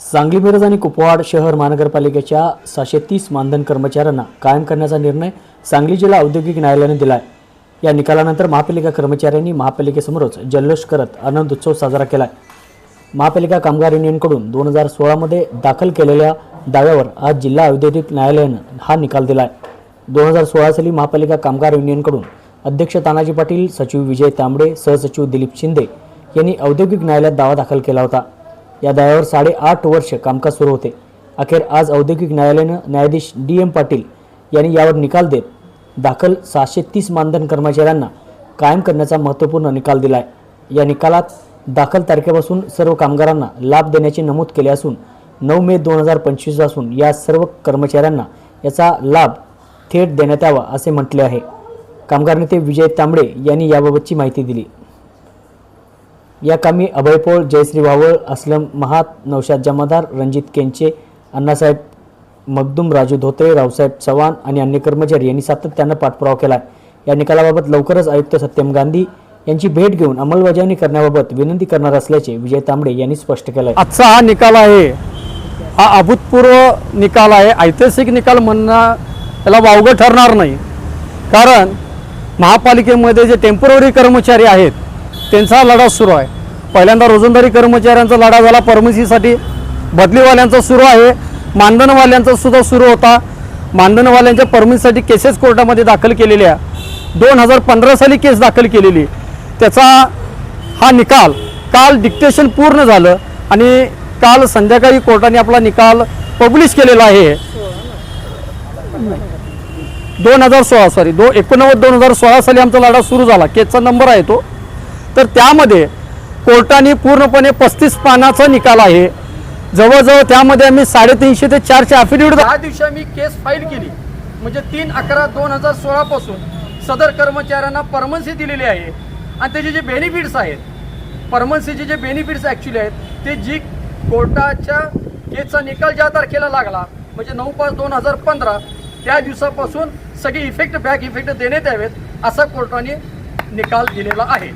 सांगली मिरज आणि कुपवाड शहर महानगरपालिकेच्या सहाशे तीस मानधन कर्मचाऱ्यांना कायम करण्याचा निर्णय सांगली जिल्हा औद्योगिक न्यायालयाने दिला आहे या निकालानंतर महापालिका कर्मचाऱ्यांनी महापालिकेसमोरच जल्लोष करत आनंद उत्सव साजरा केला आहे महापालिका कामगार युनियनकडून दोन हजार सोळामध्ये दाखल केलेल्या दाव्यावर आज जिल्हा औद्योगिक न्यायालयानं हा निकाल दिला आहे दोन हजार सोळा साली महापालिका कामगार युनियनकडून अध्यक्ष तानाजी पाटील सचिव विजय तांबडे सहसचिव दिलीप शिंदे यांनी औद्योगिक न्यायालयात दावा दाखल केला होता. या दाव्यावर साडेआठ वर्ष कामकाज सुरू होते. अखेर आज औद्योगिक न्यायालयानं न्यायाधीश डी एम पाटील यांनी यावर निकाल देत दाखल सहाशे तीस मानधन कर्मचाऱ्यांना कायम करण्याचा महत्त्वपूर्ण निकाल दिला आहे या निकालात दाखल तारखेपासून सर्व कामगारांना लाभ देण्याचे नमूद केले असून नऊ मे दोन हजार पंचवीसपासून या सर्व कर्मचाऱ्यांना याचा लाभ थेट देण्यात यावा असे म्हटले आहे. कामगार नेते विजय तांबडे यांनी याबाबतची माहिती दिली. या कामी अभय पोळ जयश्री वावळ असलम महात नौशाद जमादार रणजित केंचे अण्णासाहेब मगदूम राजू धोत्रे रावसाहेब चव्हाण आणि अन्य कर्मचारी यांनी सातत्यानं पाठपुरावा केला या निकालाबाबत लवकरच आयुक्त सत्यम गांधी यांची भेट घेऊन अंमलबजावणी करण्याबाबत विनंती करणार असल्याचे विजय तांबडे यांनी स्पष्ट केलं आहे आजचा हा निकाल आहे हा अभूतपूर्व निकाल आहे. ऐतिहासिक निकाल म्हणणं त्याला वावगं ठरणार नाही. कारण महापालिकेमध्ये जे टेंपररी कर्मचारी आहेत त्यांचा लढा सुरू आहे. पहिल्यांदा रोजंदारी कर्मचाऱ्यांचा लढा झाला. परमिसीसाठी बदलीवाल्यांचा सुरू आहे. मानधनवाल्यांचा सुद्धा सुरू होता. मानधनवाल्यांच्या परमिसीसाठी केसेस कोर्टामध्ये दाखल केलेल्या दोन हजार पंधरा साली केस दाखल केलेली. त्याचा हा निकाल काल डिक्टेशन पूर्ण झालं आणि काल संध्याकाळी कोर्टाने आपला निकाल पब्लिश केलेला आहे. दोन हजार सोळा सॉरी दो एकोणनव्वद दोन हजार सोळा साली आमचा लढा सुरू झाला. केसचा नंबर आहे तो. तर त्यामध्ये कोर्टाने पूर्णपणे पस्तीस पानाचा निकाल आहे. जवळजवळ त्यामध्ये आम्ही साडेतीनशे ते चारशे अफिडेव्हिट दहा दिवशी आम्ही केस फाईल केली. म्हणजे तीन अकरा दोन हजार सोळा पासून सदर कर्मचाऱ्यांना परमन्सी दिलेली आहे. आणि त्याचे जे बेनिफिट्स आहेत परमन्सीचे जे बेनिफिट्स ॲक्च्युली आहेत ते जी कोर्टाच्या केसचा निकाल ज्या तारखेला लागला म्हणजे नऊ पाच दोन हजार पंधरा त्या दिवसापासून सगळे इफेक्ट बॅक इफेक्ट देण्यात यावेत असा कोर्टाने निकाल दिलेला आहे.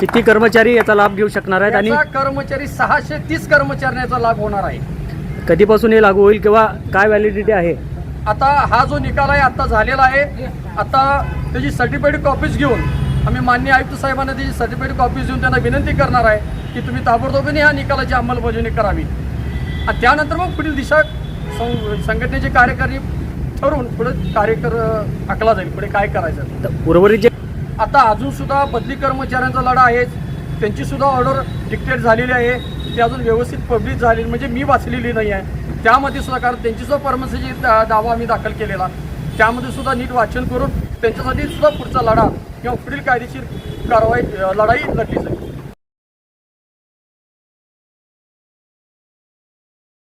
किती कर्मचारी याचा लाभ घेऊ शकणार आहेत आणि याचा कर्मचारी सहाशे तीस कर्मचाऱ्यांचा लाभ होणार आहे. कधीपासून हे लागू होईल किंवा काय व्हॅलिडिटी आहे? आता हा जो निकाल आहे आता झालेला आहे. आता त्याची सर्टिफाईड कॉपीज घेऊन आम्ही मान्य आयुक्त साहेबांना त्याची सर्टिफाईड कॉपीज देऊन त्यांना विनंती करणार आहे की तुम्ही ताबडतोबीने ह्या निकालाची अंमलबजावणी करावी. आणि त्यानंतर मग पुढील दिशा सं संघटनेचे कार्यकारी ठरवून पुढे कार्य कर आखला जाईल. पुढे काय करायचं? तर उर्वरित जे आता अजून सुद्धा बदली कर्मचाऱ्यांचा लढा आहे. त्यांची सुद्धा ऑर्डर डिक्टेट झालेली आहे. ती अजून व्यवस्थित पब्लिश झालेली म्हणजे मी वाचलेली नाही आहे. त्यामध्ये सुद्धा कारण त्यांचीसुद्धा परमसीची दावा आम्ही दाखल केलेला. त्यामध्ये सुद्धा नीट वाचन करून त्यांच्यासाठी सुद्धा पुढचा लढा किंवा पुढील कायदेशीर कारवाई लढाई लढली जाईल.